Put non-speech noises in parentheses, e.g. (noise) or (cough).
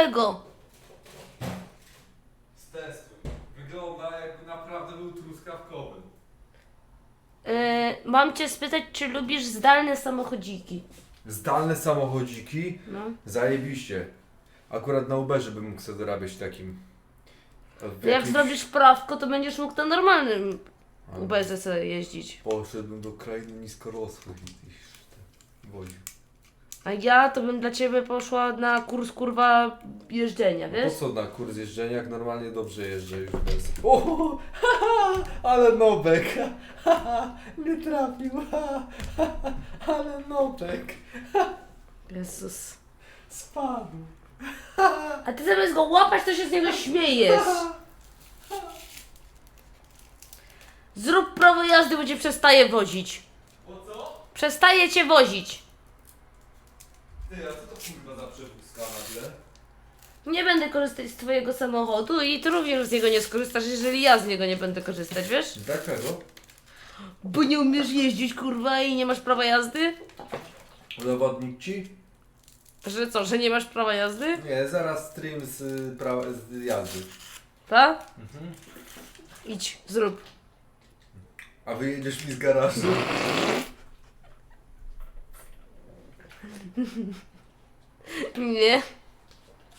małego. Stestuj. Wygląda jakby naprawdę był truskawkowy. E, mam cię spytać, czy lubisz zdalne samochodziki? Zdalne samochodziki? No. Zajebiście. Akurat na Uberze bym mógł sobie dorabiać takim. W jak jakimś- zrobisz prawko, to będziesz mógł na normalnym Uberze sobie jeździć. Poszedłbym do krainy niskorosłych i. A ja to bym dla ciebie poszła na kurs kurwa jeżdżenia, Po wiesz? co na kurs jeżdżenia, jak normalnie dobrze jeżdżę już bez... O, haha, ale nobek, haha, nie trafił, haha, ale nobek, Jezus. spadł. A ty zamiast go łapać, to się z niego śmiejesz. Zrób prawo jazdy, bo cię przestaje wozić. Po co? Przestaje cię wozić. Ty, a co to kurwa za przewózka nagle? Nie będę korzystać z twojego samochodu i ty również z niego nie skorzystasz, jeżeli ja z niego nie będę korzystać, wiesz? Dlaczego? Bo nie umiesz jeździć, kurwa, i nie masz prawa jazdy? Udowodnić ci? Że co, że nie masz prawa jazdy? Nie, zaraz stream z, y, pra... z jazdy. Tak? Idź, zrób. A wyjedziesz mi z garażu? (laughs) Nie.